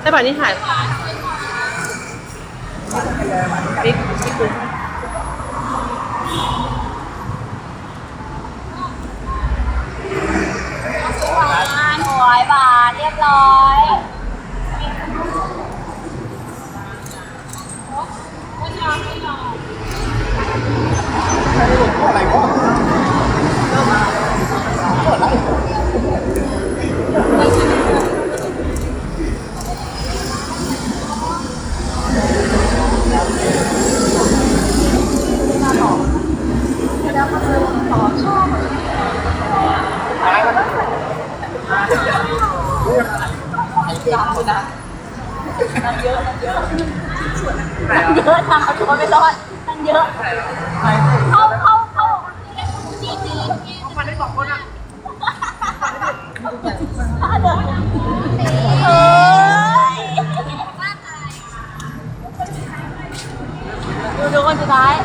แต่แบบนี้ถ่ายบิ๊กบิ๊กดูหนึ่งร้อยบาทเรียบร้อยอะไรวะ เยอะทำเอาตัวไม่รอดตั้งเยอะเข้าเข้าเข้าดีดีมันได้สองคนอะเฮ้ย ดู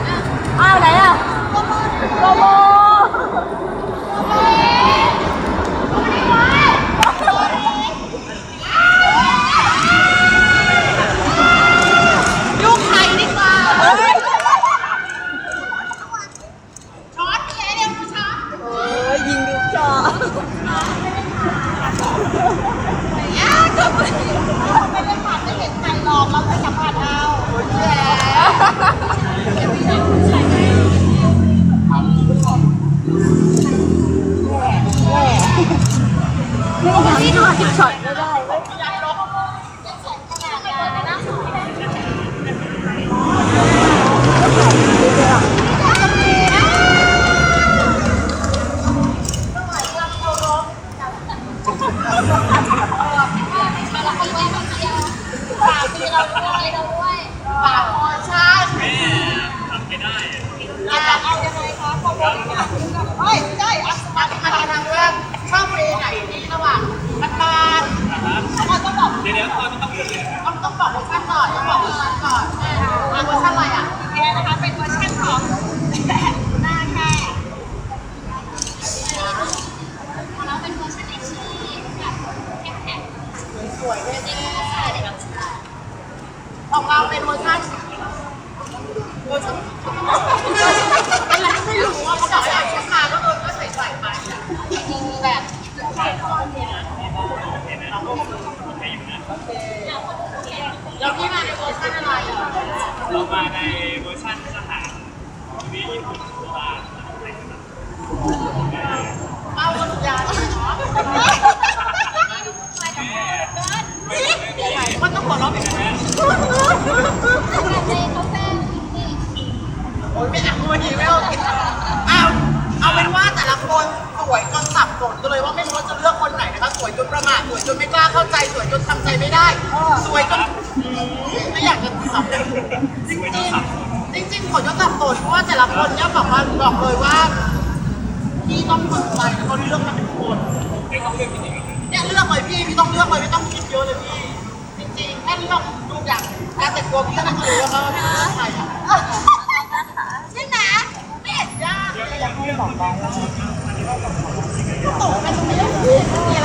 โอ้ยไม่เอาวันนี้ไม่โอเคเอาเอาเป็นว่าแต่ละคนสวยจนสับสนก็เลยว่าไม่รู้ว่าจะเลือกคนไหนนะคะสวยจนประมาทสวยจนไม่กล้าเข้าใจสวยจนทำใจไม่ได้ สวยจนไม่อยากจะสับจริงจริงจริงจริงๆผลก็สับสนเพราะว่าแต่ละคนเนี่ยแบบว่าบอกเลยว่าพี่ต้องฝึกใจแล้วก็เลือกมาเป็นคนเนี่ยเลือกเลยพี่พี่ต้องเลือกเลยไม่ต้องคิดเยอะเลยพี่จริงๆแค่เลือกดูอย่างการแต่งตัวพี่ก็ต้องรู้แล้วว่าพี่เลือกใครอะ บอกน้องว่าตกไป็นไม่ได้มีอะไร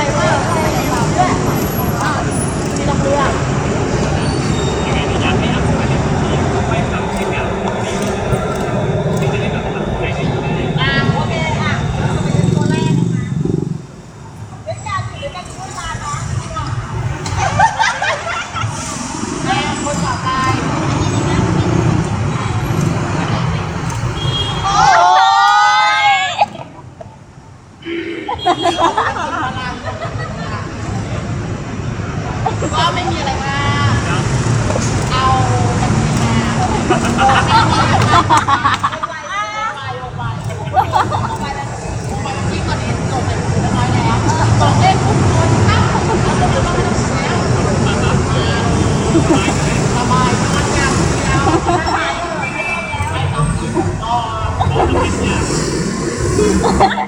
Ha ha ha!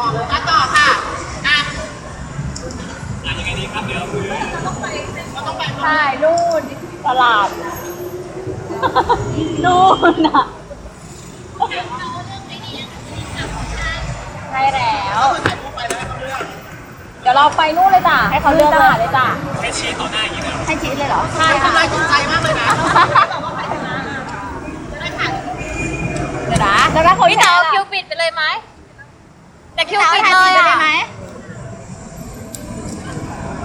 ออกมาต่อค่ะอะอะยังไงดีครับเดี๋ยวคือเราต้องไปใช่นู่นตลาด นู่นอะใช่แล้วก็คือถ่ายรูปไปแล้วให้เขาเลือกเดี๋ยวเราไปนู่นเลยจ้ะให้เขาเลือกตลาดเลยจ้ะให้ชี้ต่อหน้าอย่างนี้เลยเหรอให้ชีสเลยเหรอ ใช่ทำลายจิตใจมากเลยนะเดี๋ยวนะแล้วก็คนพี่เต๋าคิวปิดไปเลยไหม แต่คิวปิดเลยอะ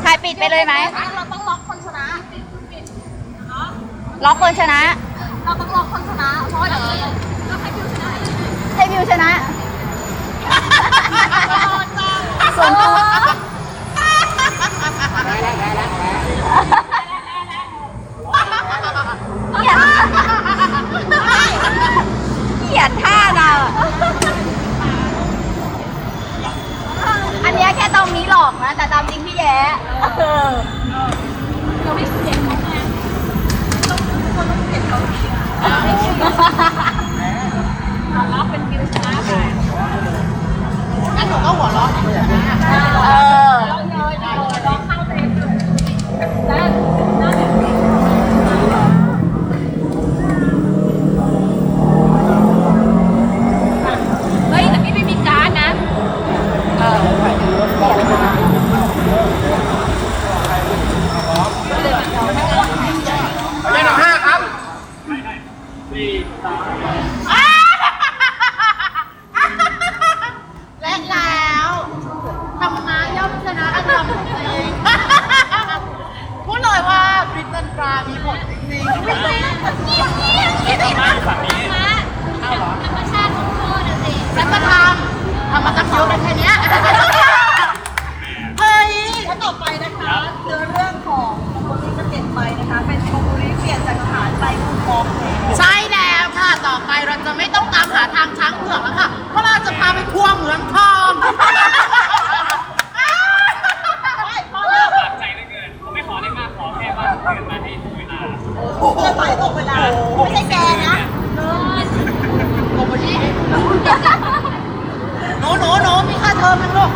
ถ่ายปิดไปเลยไหมเราต้องล็อกคนชนะล็อกคนชนะ เราต้องล็อกคนชนะ เพราะว่าเดี๋ยวเราให้คิวชนะให้วิวชนะส่วนตัวเกลียดเกลียดท่าเราอะอันเนี้ยแค่ตรงนี้ หลอกนะ แต่ตามจริงพี่แย้เออเราไม่เสียงเขาไงต้องคนต้องเสียงเขาดีรับเป็นคิวชนะไปงั้นหนูก็หัวเราะอย่างนี้นะเออเราเลยเราลองเข้าเต็มแล้วน่าแบบเฮ้ยแต่พี่ไม่มีการ์ดนะเลขห้าครับ สี่สาม และแล้วธรรมะย่อมชนะอธรรมจริงพูดเลยว่าคริสตันตรามีผลจริงๆ แล้วต่อมาอยู่ฝั่งนี้ ธรรมชาติของพ่อนะสิ ฉันก็ทำทำมาตั้งเยอะได้แค่เนี้ยเฮ้ย แล้วต่อไปนะคะเนื้อเรื่องของโมบุรีจะเปลี่ยนไปนะคะ เป็นโมบุรีเปลี่ยนจากทหารไปคุณมองแทน ใช่แล้วค่ะ ต่อไปเราจะไม่ต้องตามหาทางช้าง เผือกแล้วค่ะเพราะเราจะพาไปทัวร์เหมืองทอง ฝากใจเหลือเกิน ผมไม่ขอได้มาก ขอแค่ว่าเกินมาให้ถูกเวลา จะไปตรงเวลาไม่ใช่แกนะ โกโบดีหนูหนูหนูมีค่าเทอมไหมลูก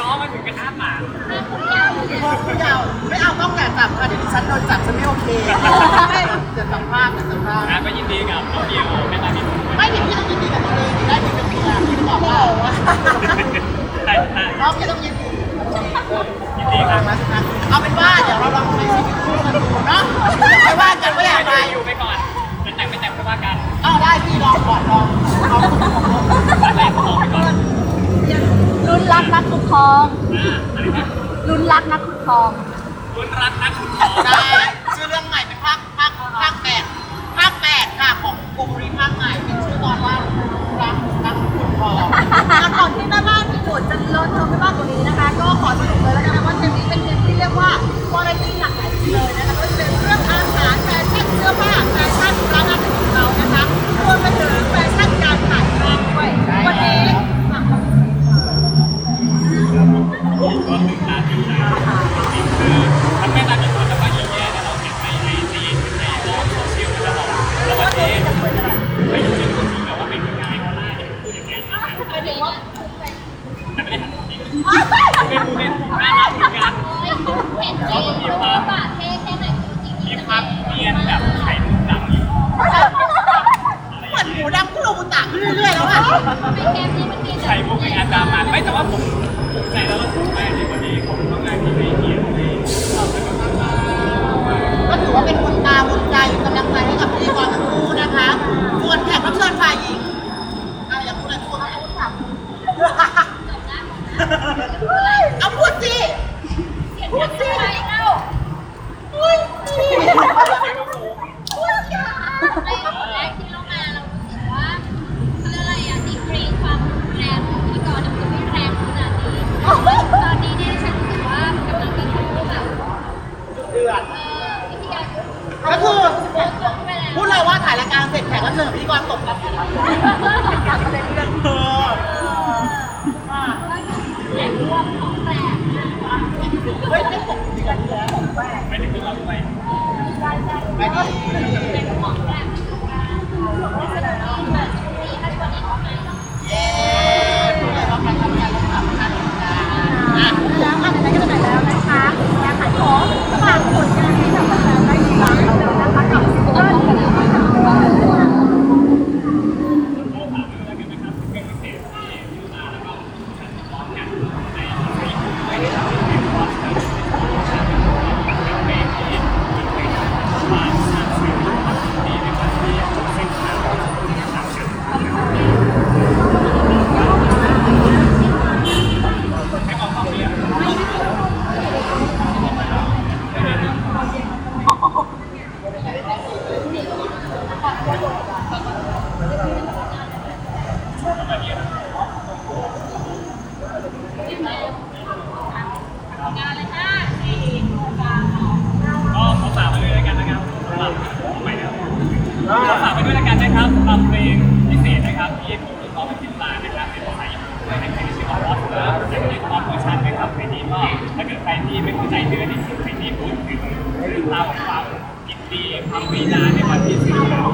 น้องมาถึงกระทะหมา ไม่เอาไม่เอาต้องอย่าจับค่ะเดี๋ยวดิฉันโดนจับฉันไม่โอเคจะสัมภาษณ์จะสัมภาษณ์อะก็ยินดีกับน้องเดียวแม่ตาที่ถูกไม่ผิดพี่ต้องยินดีกับตัวเองได้ผิดเป็นปีละพี่บอกว่าใช่ใช่น้องพี่ต้องยินดียินดีครับมานะเอาเป็นว่าเดี๋ยวเราลองไปชีวิตคู่กันดูเนาะไม่ว่ากันว่าอย่างไรอยู่ไปก่อนจะแต่งไม่แต่งก็ว่ากันเอาได้พี่ลองก่อนลองเอารักแรกก็ลองไปก่อนรุ่นรักนักขุดทองอ่าอะไรนะรุ่นรักนักขุด ทองรุ่นรักนักขุดทองได้ชื่อเรื่องใหม่เป็นภาคภาคภาคแปดภาคแปดค่ะของกรุงรีภาคใหม่เป็นชื่อตอนว่ารักรักขุนทองก่อนที่แม่บ้านพี่บุตรจะเลอะเทอะไปมากกว่านี้นะคะ ก็ขอสรุปเลยแล้วกันนะว่าเทปนี้เป็นเทปที่เรียกว่าวาไรตี้หลากหลายเลยนะคะก็จะเป็นเรื่องอาหารแฟชั่นเสื้อผ้าแฟชั่นร้านอาหารของเรานะคะรวมไปถึงแฟชั่นการถ่ายภาพด้วยวันนี้ ก็คือการที่ใช้จริงคือายรายการเสร็จแขกก็เชิญพี่กรตบกันอีกแล้วอยากจะเล่นรื่องเธอเฮ้ยไม่ตกดีกันองแปลกไม่ได้คือเราด้วยไม่ได้เป็นของแปลกเย้ผู้ใหญ่เรามาทำงานเราทำงานทำงานอะแล้วมาถึงไหนก็จะไหนแล้วนะคะแขกขายของฝากผล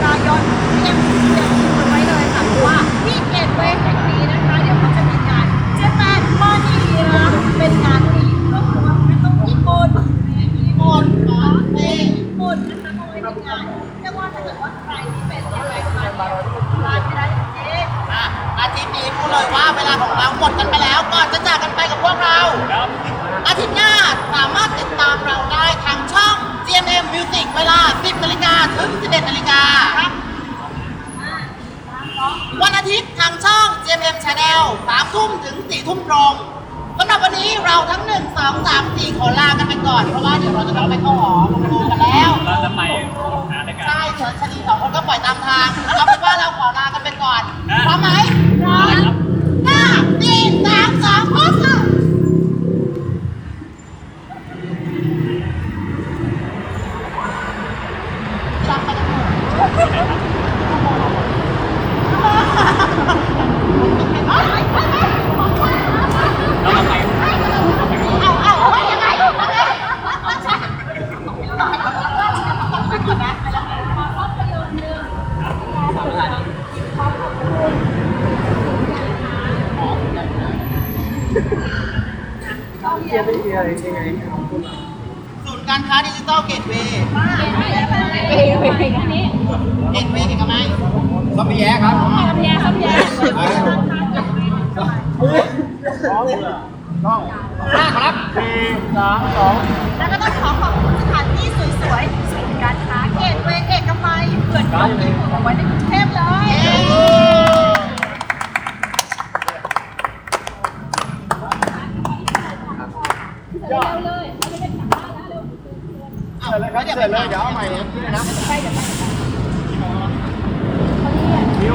2พฤศจิกายนเตรียมเตรียมคิวกันไว้เลยค่ะเพราะว่าที่เกตเวย์แห่งนี้นะคะ เดี๋ยวเขาจะมีงานเจแปนมอนีนะเป็นงานที่ก็คือว่าไม่ต้องญี่ปุ่นญี่ปุ่นเนาะเอ้ญี่ปุ่นนะคะเขาไว้ในงานเรียกว่าถ้าเกิดว่าใครที่เป็นแฟนๆมาเนี่ยพลาดไม่ได้จริงๆ อะอาทิตย์นี้พูดเลยว่าเวลาของเราหมดกันไปแล้วก่อนจะจากกันไปกับพวกเรา อาทิตย์หน้าสามารถติดตามเราได้ทางช่อง GMM Music เวลา 10นาฬิกาถึง 11นาฬิกาวันอาทิตย์ทางช่อง GMM Channel 3ทุ่มถึง 4 ทุ่มตรงสำหรับวันนี้เราทั้ง 1 2 3 4 ขอลากันไปก่อน เพราะว่าเดี๋ยวเราจะต้องไปเข้าหอลงรูกันแล้วเราจะไปหาด้วยกันใช่เดี๋ยวชนีสองคนก็ปล่อยตามทางเอาเป็นว่าเราขอลากันไปก่อนพร้อมไหมพร้อมห้าสี่สามสองพร้อมค่ะจับไปกันหมด แล้วเราไป เอาเอาเอายังไงยังไง ศูนย์การค้าดิจิตอลเกตเวย์เกตเวย์เอกมัย ก็ไม่แย่ครับ แย่ครับแย่ต้องห้าครับสี่สามสองแล้วก็ต้องขอขอบคุณสถานที่สวยๆศูนย์การค้าเกตเวย์เอกมัยเหมือนกับที่ผมเอาไว้ในกรุงเทพเลยเสร็จเลยเดี๋ยวเสไปร็จเลยเดี๋ยวเอาใหม่นะ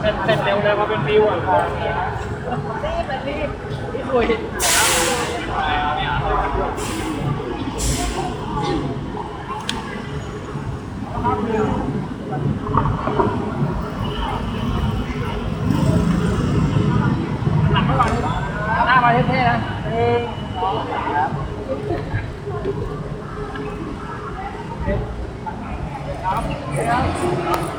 เป็นเสร็จเร็วเลยเพราะเป็นฟิวอะองรีบรีบรีบคุยหนักเท่าไหร่หน้ามาเท่ๆนะหนึ่งสองสามครับครับ